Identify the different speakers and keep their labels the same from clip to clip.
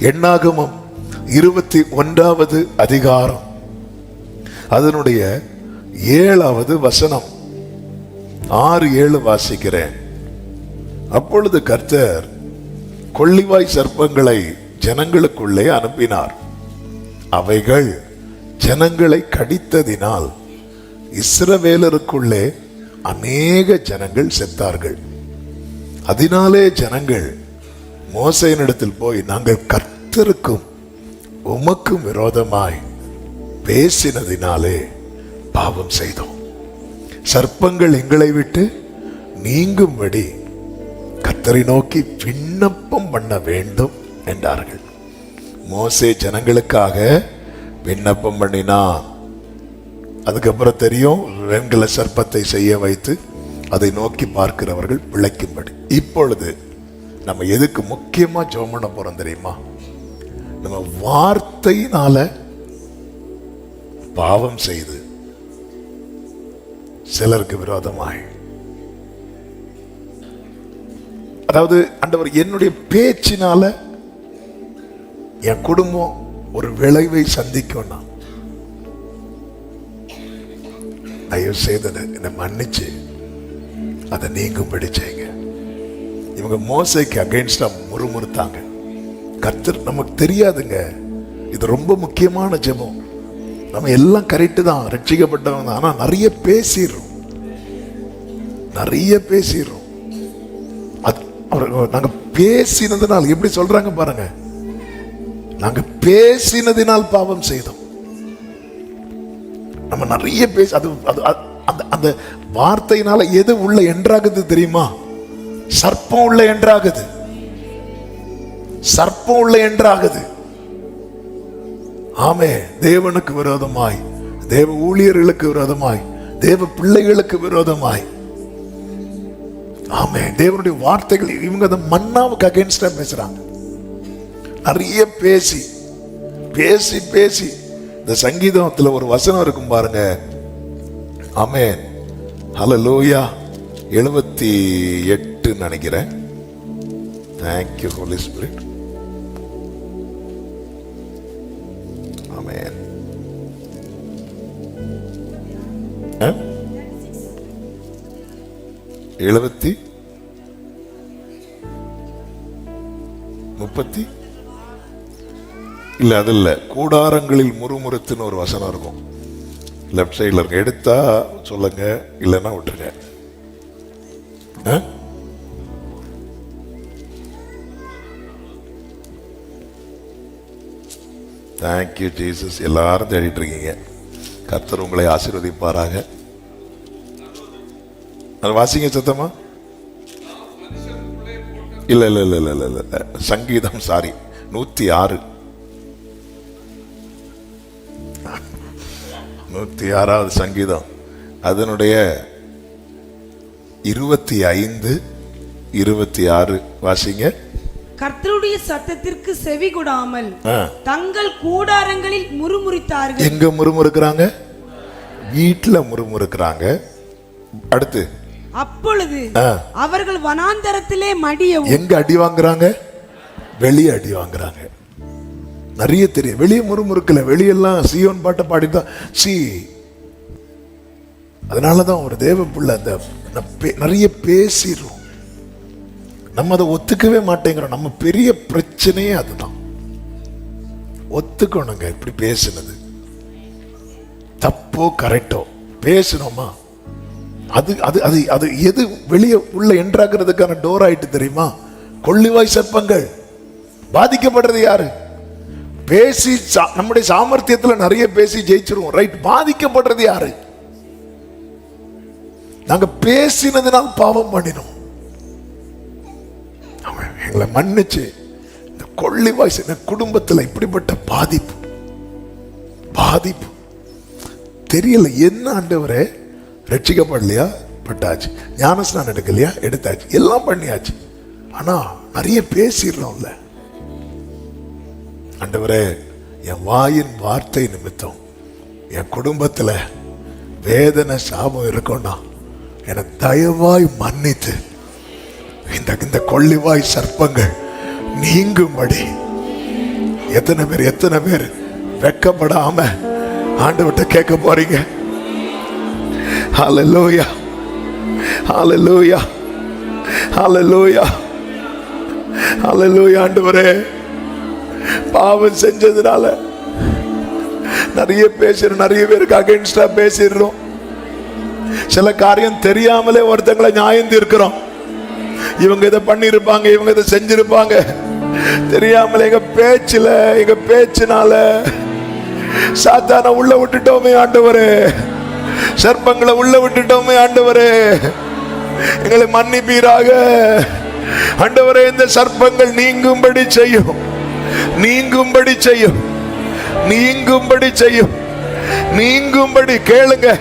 Speaker 1: எண்ணாகமம் இருபத்தி ஒன்றாவது அதிகாரம். அதனுடைய ஏழாவது வசனம். ஆறு ஏழு வாசிக்கிறேன். அப்பொழுது கர்த்தர் கொள்ளிவாய் சர்ப்பங்களை ஜனங்களுக்குள்ளே அனுப்பினார். அவைகள் ஜனங்களை கடித்ததினால் இஸ்ரவேலருக்குள்ளே அநேக ஜனங்கள் செத்தார்கள். அதனாலே ஜனங்கள் மோசையினிடத்தில் போய் நாங்கள் கர்த்தருக்கும் உமக்கும் விரோதமாய் பேசினதினாலே பாவம் செய்தோம். சர்ப்பங்கள் எங்களை விட்டு நீங்கும்படி கத்தரை நோக்கி விண்ணப்பம் பண்ண வேண்டும் என்றார்கள். மோசே ஜனங்களுக்காக விண்ணப்பம் பண்ணினான். அதுக்கப்புறம் தெரியும் வெண்கல சர்ப்பத்தை செய்ய வைத்து அதை நோக்கி பார்க்கிறவர்கள் பிழைக்கும்படி இப்பொழுது நம்ம எதுக்கு முக்கியமா ஜெபம் பண்ண போகிறோம் தெரியுமா? நம்ம வார்த்தையினால பாவம் செய்து சிலருக்கு விரோதமாய். அதாவது ஆண்டவர் என்னுடைய பேச்சினால என் குடும்பம் ஒரு விளைவை சந்திக்கும்னா தயவு செய்தது என்னை மன்னிச்சு அதை நீங்கும் பிடிச்சேங்க இவங்க மோசைக்கு அகைன்ஸ்டா முறுமுறுத்தாங்க. கர்த்தர் நமக்கு தெரியாதுங்க. இது ரொம்ப முக்கியமான ஜெபம். நம்ம எல்லாம் கரெக்டு தான் ரட்சிக்கப்பட்டவங்க தான். ஆனா நிறைய பேசிடுறோம். நிறைய பேசிடுறோம். அது அவர் நாங்க பேசினதுனால் எப்படி சொல்றாங்க பாருங்க. நாங்க பேசினதினால் பாவம் செய்தோம். நம்ம நிறைய பேச அது அது- அந்த அந்த வார்த்தையினால எது உள்ள என்றாகுது தெரியுமா? சர்ப்பம் உள்ள என்றாகுது. சர்ப்பம் உள்ள என்றாகுது. ஆமே தேவனுக்கு விரோதமாய் தேவ ஊழியர்களுக்கு விரோதமாய் தேவ பிள்ளைகளுக்கு விரோதமாய். ஆமே தேவனுடைய வார்த்தைகள் இவங்க அந்த மன்னாவுக்கு அகேன்ஸ்டா பேசுறாங்க. நிறைய பேசி பேசி பேசி இந்த சங்கீதத்துல ஒரு வசனம் இருக்கும் பாருங்க. ஆமே ஹலோ லோயா எழுபத்தி எட்டு. நினைக்கிறேன். தேங்க்யூ ஹோலி ஸ்பிரிட் ஆமென் எழுபத்தி முப்பத்தி? இல்ல அது இல்ல. கூடாரங்களில் முறுமுறுத்துன்னு ஒரு வசனம் இருக்கும். லெஃப்ட் சைடில் இருக்க. எடுத்தா சொல்லுங்க இல்லைன்னா விட்டுருங்க. ஆ? தேங்க்யூ ஜீசஸ் எல்லாரும் தேடிட்டு இருக்கீங்க கர்த்தர் உங்களை ஆசீர்வதிப்பாராக. அது வாசிங்க சத்தமா? இல்ல இல்ல இல்ல இல்ல இல்ல இல்லை. சங்கீதம் சாரி நூத்தி ஆறு நூத்தி ஆறாவது சங்கீதம். அதனுடைய இருபத்தி ஐந்து இருபத்தி ஆறு. வாசிங்க.
Speaker 2: கர்த்தருடைய சத்தத்திற்கு செவி கொடாமல். தங்கள் கூடாரங்களில் முறுமுறுத்தார்கள்.
Speaker 1: எங்க முறுமுறுக்கிறாங்க? வீட்டுல முறுமுறுக்கிறாங்க. அடுத்து.
Speaker 2: அப்பொழுது. அவர்கள் வனாந்தரத்திலே மடியவும்
Speaker 1: எங்க அடி வாங்குறாங்க? வெளியே அடி வாங்குறாங்க. நிறைய தெரியும் வெளியே முறுமுறுக்கல. வெளியெல்லாம் சியோன் பாட்டை பாடிதான் சி. அதனாலதான் ஒரு தேவ பிள்ளை அந்த நிறைய பேசிடுறோம் நம்ம அதை ஒத்துக்கவே மாட்டேங்கிறோம். நம்ம பெரிய பிரச்சனையே அதுதான். ஒத்துக்கணுங்க இப்படி பேசுனது. தப்போ கரெக்டோ? பேசணுமா அது அது அது அது எது வெளியே உள்ள என்றாக்குறதுக்கான டோர் ஆயிட்டு தெரியுமா? கொள்ளிவாய் சர்ப்பங்கள். பாதிக்கப்படுறது யாரு? பேசி சா- நம்முடைய சாமர்த்தியத்துல நிறைய பேசி ஜெயிச்சிருவோம். ரைட் பாதிக்கப்படுறது யாரு? நாங்க பேசினதுனால் பாவம் பண்ணினோம். அவன் எங்களை மன்னிச்சு இந்த கொள்ளிவாய் என் குடும்பத்துல இப்படிப்பட்ட பாதிப்பு. பாதிப்பு. தெரியல என்ன ஆண்டவரே? ரட்சிக்கப்படலையா? பட்டாச்சு. ஞானஸ்நானம் எடுக்கலையா? எடுத்தாச்சு. எல்லாம் பண்ணியாச்சு. ஆனா நிறைய பேசிடுறோம்ல. ஆண்டவரே என் வாயின் வார்த்தை நிமித்தம் என் குடும்பத்துல வேதனை சாபம் இருக்கும்னா எனக்கு தயவாய் மன்னித்து இந்த இந்த கொள்ளிவாய் சர்ப்பங்கள் நீங்கும்படி எத்தனை பேர் எத்தனை பேர் வெக்கப்படாம ஆண்டவர்கிட்ட கேட்க போறீங்க? ஹalleluya ஹalleluya ஹalleluya ஹalleluya ஆண்டவரே. பாவம் செஞ்சதுனால நிறைய பேசுறோம் நிறைய பேருக்கு அகைன்ஸ்டா பேசிடுறோம். சில காரியம் தெரியாமலே ஒருத்தங்களை நியாயம் தீர்க்கிறோம். இவங்க இதை பண்ணியிருப்பாங்க இவங்க இதை செஞ்சிருப்பாங்க. தெரியாமல எங்க பேச்சுல எங்க பேச்சுனால சாத்தான உள்ள விட்டுட்டோமே ஆண்டவரே. சர்ப்பங்களை உள்ள விட்டுட்டோமே ஆண்டவரே. எங்களை மன்னிப்பீராக. ஆண்டவரே இந்த சர்ப்பங்கள் நீங்கும்படி செய்யும். நீங்கும்படி செய்யும். நீங்கும்படி செய்யும். நீங்கும்படி கேளுங்க.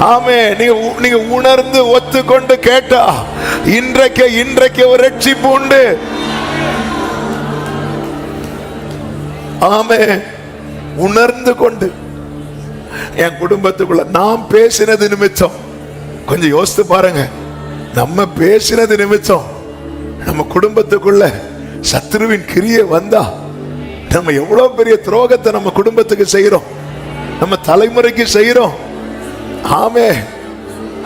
Speaker 1: ஆமே நீங்க நீங்க உணர்ந்து ஒத்துக்கொண்டு கேட்டா இன்றைக்கு இன்றைக்கு ஒரு ரட்சிப்பு உண்டு. ஆமே உணர்ந்து கொண்டு. என் குடும்பத்துக்குள்ள நாம் பேசினது நிமித்தம். கொஞ்சம் யோசித்து பாருங்க. நம்ம பேசினது நிமித்தம். நம்ம குடும்பத்துக்குள்ள சத்ருவின் கிரியை வந்தா நம்ம எவ்வளவு பெரிய துரோகத்தை நம்ம குடும்பத்துக்கு செய்யறோம் நம்ம தலைமுறைக்கு செய்கிறோம் ஆமே.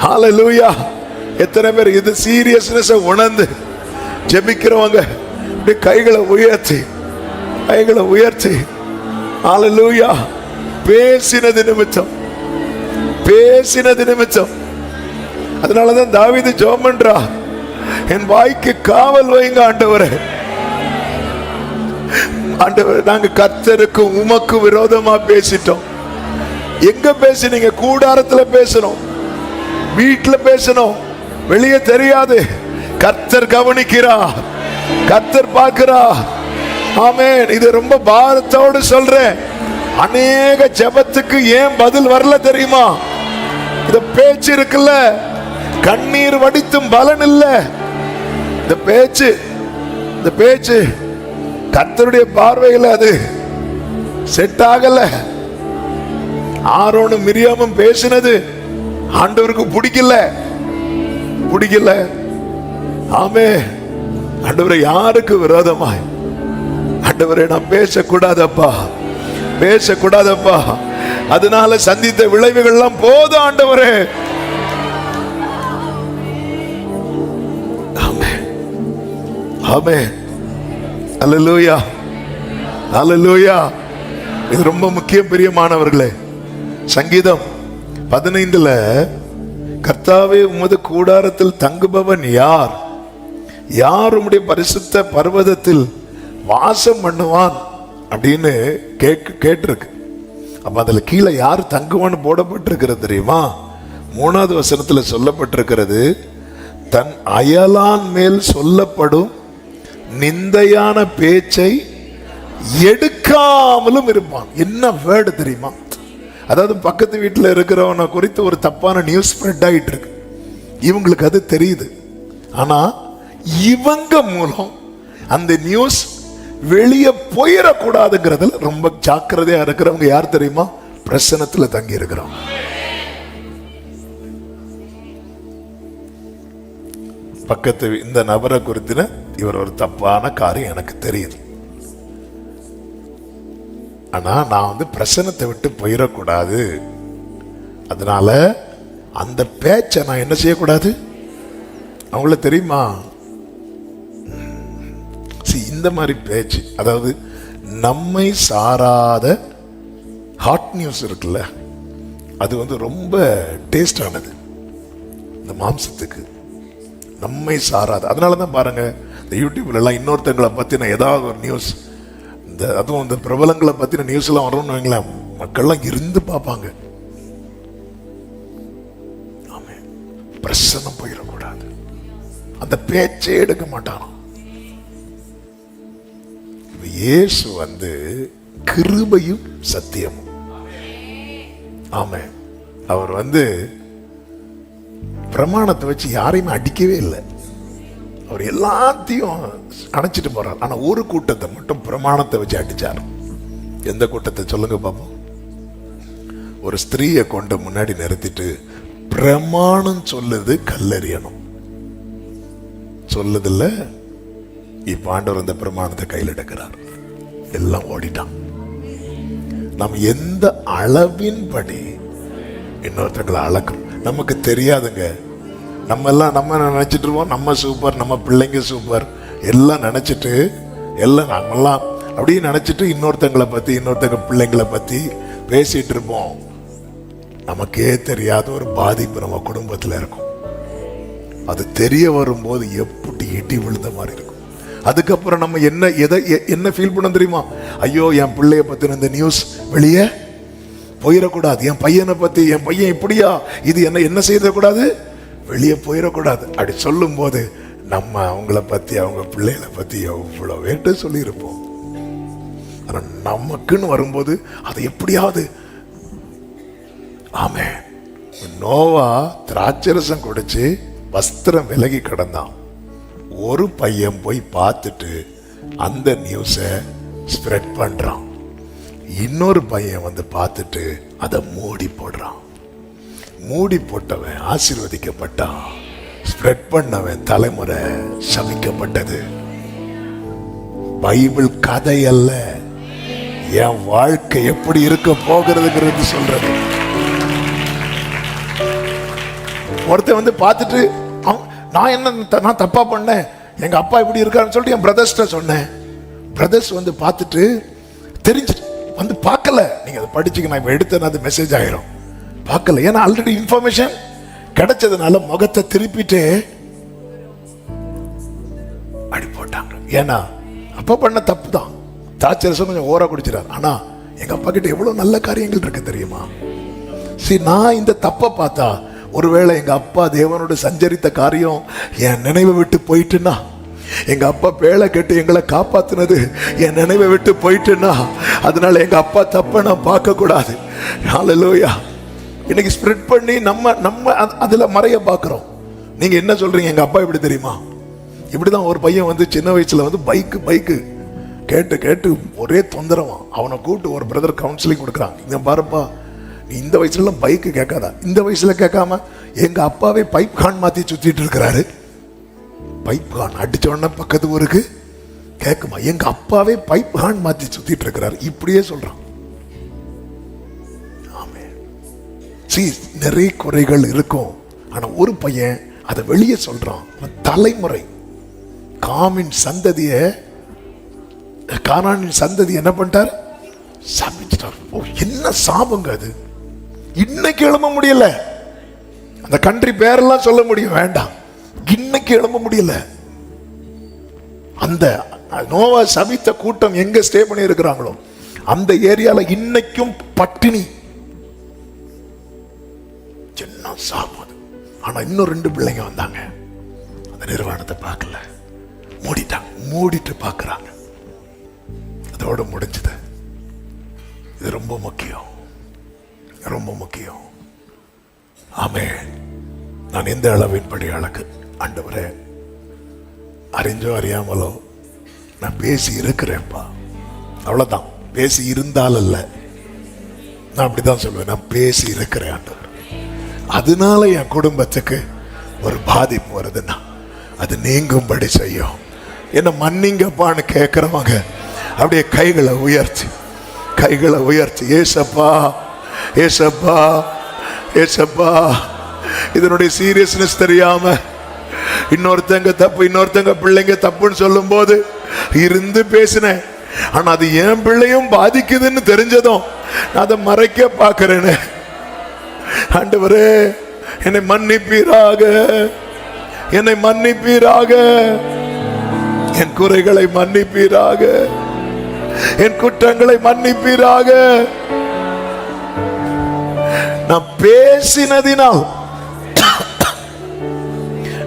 Speaker 1: ஹalleluya எத்தனை பேர் இது சீரியஸ்னஸ் உணர்ந்து ஜெபிக்கிறவங்க இப்படி கைகளை உயர்த்தி கைகளை உயர்த்தி. ஹalleluya பேசினது நிமித்தம். பேசினது நிமித்தம். அதனாலதான் தாவீது ஜெபம் என் வாய்க்கு காவல் வைங்க ஆண்டவரே. ஆண்டவர் நாங்க கர்த்தருக்கு உமக்கு விரோதமா பேசிட்டோம். எங்க பேசுனீங்க கூடாரத்தில் பேசணும்? வீட்டில் பேசணும். வெளியே தெரியாது. கர்த்தர் கவனிக்கிறா. கர்த்தர் பார்க்கிறா. ஆமே இது ரொம்ப பாரத்தோடு சொல்றேன். அநேக ஜெபத்துக்கு ஏன் பதில் வரல தெரியுமா? இந்த பேச்சு இருக்குல்ல. கண்ணீர் வடித்தும் பலன் இல்ல. இந்த பேச்சு இந்த பேச்சு கர்த்தருடைய பார்வையில் அது செட் ஆகலை. ஆரோனும் மிரியாமும் பேசினது. ஆண்டவருக்கு பிடிக்கல. பிடிக்கல. ஆமே ஆண்டவரை யாருக்கு விரோதமாய்? ஆண்டவரை நான் பேசக்கூடாதப்பா. பேசக்கூடாதப்பா. அதனால சந்தித்த விளைவுகள்லாம் போதும் ஆண்டவரே. ஆமே. ஆமே. அல்லேலூயா. அல்லேலூயா. இது ரொம்ப முக்கியம் பிரியமானவர்களே. சங்கீதம் பதினைந்துல கர்த்தாவே உமது கூடாரத்தில் தங்குபவன் யார்? யார் உம்முடைய பரிசுத்த பர்வதத்தில் வாசம் பண்ணுவான் அப்படின்னு கேக்கு கேட்டிருக்கு. அப்ப அதுல கீழே யார் தங்குவான்னு போடப்பட்டிருக்கிறது தெரியுமா? மூணாவது வசனத்துல சொல்லப்பட்டிருக்கிறது தன் அயலான் மேல் சொல்லப்படும் நிந்தையான பேச்சை எடுக்காமலும் இருப்பான். என்ன வேர்டு தெரியுமா? அதாவது பக்கத்து வீட்டில் இருக்கிறவனை குறித்து ஒரு தப்பான நியூஸ் ஸ்ப்ரெட் ஆகிட்டு இருக்கு இவங்களுக்கு அது தெரியுது. ஆனால் இவங்க மூலம் அந்த நியூஸ் வெளியே போயிடக்கூடாதுங்கிறதுல ரொம்ப ஜாக்கிரதையா இருக்கிறவங்க யார் தெரியுமா? பிரசனத்தில் தங்கி இருக்கிறவங்க. பக்கத்து இந்த நபரை குறித்தின இவர் ஒரு தப்பான காரியம் எனக்கு தெரியுது. ஆனால் நான் வந்து பிரசனத்தை விட்டு போயிடக்கூடாது அதனால அந்த பேச்சை நான் என்ன செய்யக்கூடாது? அவங்கள தெரியுமா? இந்த மாதிரி பேச்சு. அதாவது நம்மை சாராத ஹாட் நியூஸ் இருக்குல்ல அது வந்து ரொம்ப டேஸ்டானது இந்த மாம்சத்துக்கு. நம்மை சாராது. அதனால தான் பாருங்கள் இந்த யூடியூப்லலாம் இன்னொருத்தங்களை பற்றின ஏதாவது ஒரு நியூஸ் இந்த அதுவும் இந்த பிரபலங்களை பத்தின நியூஸ் எல்லாம் வரும்னு வைங்களேன். மக்கள்லாம் இருந்து பார்ப்பாங்க. ஆமே. பிரசனம் போயிடக்கூடாது. அந்த பேச்சே எடுக்க மாட்டானோ இயேசு வந்து கிருபையும் சத்தியமும். ஆமே. அவர் வந்து பிரமாணத்தை வச்சு யாரையுமே அடிக்கவே இல்லை. அவர் எல்லாத்தையும் அணைச்சிட்டு போறார். ஆனா ஒரு கூட்டத்தை மட்டும் பிரமாணத்தை வச்சு அடிச்சார். எந்த கூட்டத்தை சொல்லுங்க பாப்போம். ஒரு ஸ்திரீயை கொண்டு முன்னாடி நிறுத்திட்டு பிரமாணம் சொல்லுது கல்லறியணும். சொல்லுதில்ல இப்ப ஆண்டவர் அந்த பிரமாணத்தை கையில் எடுக்கிறார். எல்லாம் ஓடிட்டான். நம்ம எந்த அளவின்படி இன்னொருத்தங்களை அளக்கணும். நமக்கு தெரியாதுங்க. நம்ம எல்லாம் நம்ம நினச்சிட்டு இருப்போம் நம்ம சூப்பர் நம்ம பிள்ளைங்க சூப்பர் எல்லாம் நினச்சிட்டு எல்லாம் நம்மெல்லாம் அப்படியே நினச்சிட்டு இன்னொருத்தங்களை பத்தி இன்னொருத்தங்க பிள்ளைங்களை பற்றி பேசிட்டு இருப்போம். நமக்கே தெரியாத ஒரு பாதிப்பு நம்ம குடும்பத்துல இருக்கும். அது தெரிய வரும்போது எப்படி இடி விழுந்த மாதிரி இருக்கும். அதுக்கப்புறம் நம்ம என்ன எதை எ- என்ன ஃபீல் பண்ண தெரியுமா? ஐயோ என் பிள்ளைய பற்றின இந்த நியூஸ் வெளியே போயிடக்கூடாது. என் பையனை பற்றி என் பையன் இப்படியா? இது என்ன என்ன செய்யக்கூடாது? வெளியே போயிடக்கூடாது. அப்படி சொல்லும்போது நம்ம அவங்கள பற்றி அவங்க பிள்ளைகளை பற்றி எவ்வளோ வேட்டு சொல்லியிருப்போம். ஆனால் நமக்குன்னு வரும்போது அதை எப்படியாவது ஆமே. நோவா திராட்சரசம் குடிச்சு வஸ்திரம் விலகி கிடந்தான். ஒரு பையன் போய் பார்த்துட்டு அந்த நியூஸை ஸ்ப்ரெட் பண்ணுறான் இன்னொரு பையன் வந்து பார்த்துட்டு அதை மூடி போடுறான். மூடி போட்டவன் ஆசீர்வதிக்கப்பட்டான். ஸ்ப்ரெட் பண்ணவன் தலைமுறை சபிக்கப்பட்டது. பைபிள் கதை அல்ல. என் வாழ்க்கை எப்படி இருக்க போகிறதுங்கிறது சொல்றது. ஒருத்தன் வந்து பார்த்துட்டு நான் என்ன த- நான் தப்பா பண்ணேன்? எங்க அப்பா இப்படி இருக்காருன்னு சொல்லிட்டு என் பிரதர்ஸ்ட சொன்னேன். பிரதர்ஸ் வந்து பார்த்துட்டு தெரிஞ்சிட்டு வந்து பார்க்கல. நீங்க அதை படிச்சுக்க நான் இப்போ எடுத்தேன் அது மெசேஜ் ஆயிரும். பார்க்கல. ஏன்னா ஆல்ரெடி இன்ஃபர்மேஷன் கிடைச்சதுனால முகத்தை திருப்பிட்டு அடி போட்டாங்க. ஏன்னா அப்பா பண்ண தப்பு தான். தாச்சரசம் கொஞ்சம் ஓரா குடிச்சிடாரு ஆனால் எங்கள் அப்பா கிட்ட எவ்வளோ நல்ல காரியங்கள் இருக்கு தெரியுமா? சரி நான் இந்த தப்பை பார்த்தா ஒருவேளை எங்கள் அப்பா தேவனோடு சஞ்சரித்த காரியம் என் நினைவை விட்டு போயிட்டுன்னா எங்க அப்பா பேழை கேட்டு எங்களை காப்பாத்துனது என் நினைவை விட்டு போயிட்டுன்னா அதனால எங்க அப்பா தப்பை நான் பார்க்க கூடாது லோயா இன்னைக்கு ஸ்ப்ரெட் பண்ணி நம்ம நம்ம அதில் மறைய பார்க்குறோம். நீங்கள் என்ன சொல்கிறீங்க எங்கள் அப்பா எப்படி தெரியுமா? இப்படி தான் ஒரு பையன் வந்து சின்ன வயசில் வந்து பைக்கு பைக்கு கேட்டு கேட்டு ஒரே தொந்தரவான் அவனை கூப்பிட்டு ஒரு பிரதர் கவுன்சிலிங் கொடுக்குறான். இங்கே பாருப்பா நீ இந்த வயசுலலாம் பைக்கு கேட்காதா. இந்த வயசில் கேட்காம எங்கள் அப்பாவே பைப் கான் மாற்றி சுற்றிட்டு இருக்கிறாரு. பைப் கான் அடித்த உடனே பக்கத்து ஊருக்கு கேட்குமா எங்கள் அப்பாவே பைப் கான் மாற்றி சுற்றிட்டு இருக்கிறாரு. இப்படியே சொல்கிறான் சீ நிறைய குறைகள் இருக்கும். ஆனால் ஒரு பையன் அதை வெளியே சொல்கிறான் தலைமுறை. காமின் சந்ததியை கானானின் சந்ததி என்ன பண்ணிட்டார்? சாமிச்சிட்டார் ஓ என்ன சாபங்க அது? இன்னைக்கு எழும்ப முடியல. அந்த கண்ட்ரி பேரெல்லாம் சொல்ல முடியும். வேண்டாம். இன்னைக்கு எழும்ப முடியல. அந்த நோவா சபித்த கூட்டம் எங்க ஸ்டே பண்ணி இருக்கிறாங்களோ அந்த ஏரியால இன்னைக்கும் பட்டினி. நிறுவனம் சாபம் ஆனால் ஆனா இன்னும் ரெண்டு பிள்ளைங்க வந்தாங்க. அந்த நிறுவனத்தை பார்க்கல. மூடிட்டாங்க. மூடிட்டு பார்க்குறாங்க. அதோட முடிஞ்சது. இது ரொம்ப முக்கியம். ரொம்ப முக்கியம். ஆமே நான் எந்த அளவின்படி அளக்கு ஆண்டவரே அறிஞ்சோ அறியாமலோ நான் பேசி இருக்கிறேன்ப்பா. அவ்வளோதான் பேசி இருந்தால் அல்ல. நான் அப்படிதான் சொல்லுவேன் நான் பேசி இருக்கிறேன் ஆண்டவர். அதனால என் குடும்பத்துக்கு ஒரு பாதிப்பு வருதுன்னா அது நீங்கும்படி செய்யும். என்ன மன்னிங்கப்பான்னு கேட்குறவங்க அப்படியே கைகளை உயர்த்தி கைகளை உயர்த்தி ஏசப்பா ஏசப்பா ஏசப்பா இதனுடைய சீரியஸ்னஸ் தெரியாம இன்னொருத்தங்க தப்பு இன்னொருத்தங்க பிள்ளைங்க தப்புன்னு சொல்லும்போது இருந்து பேசினேன். ஆனா அது என் பிள்ளையும் பாதிக்குதுன்னு தெரிஞ்சதும் நான் அதை மறைக்க பார்க்கிறேனே ஆண்டவரே என்னை மன்னிப்பீராக. என்னை மன்னிப்பீராக. என் குறைகளை மன்னிப்பீராக. என் குற்றங்களை மன்னிப்பீராக. நான் பேசினதினால்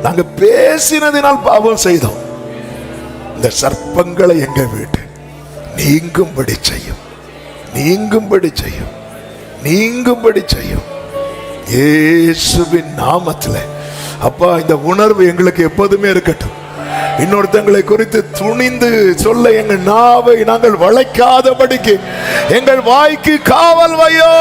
Speaker 1: நாங்க பேசினதினால் பாவம் செய்தோம். இந்த சர்ப்பங்களை எங்க வீட்டு? நீங்கும்படி செய்யும். நீங்கும்படி செய்யும். நீங்கும்படி செய்யும். இயேசுவின் நாமத்துல. அப்பா இந்த உணர்வு எங்களுக்கு எப்போதுமே இருக்கட்டும். இன்னொருத்தங்களை குறித்து துணிந்து சொல்ல எங்கள் நாவை நாங்கள் வளைக்காதபடிக்கு எங்கள் வாய்க்கு காவல் வையோ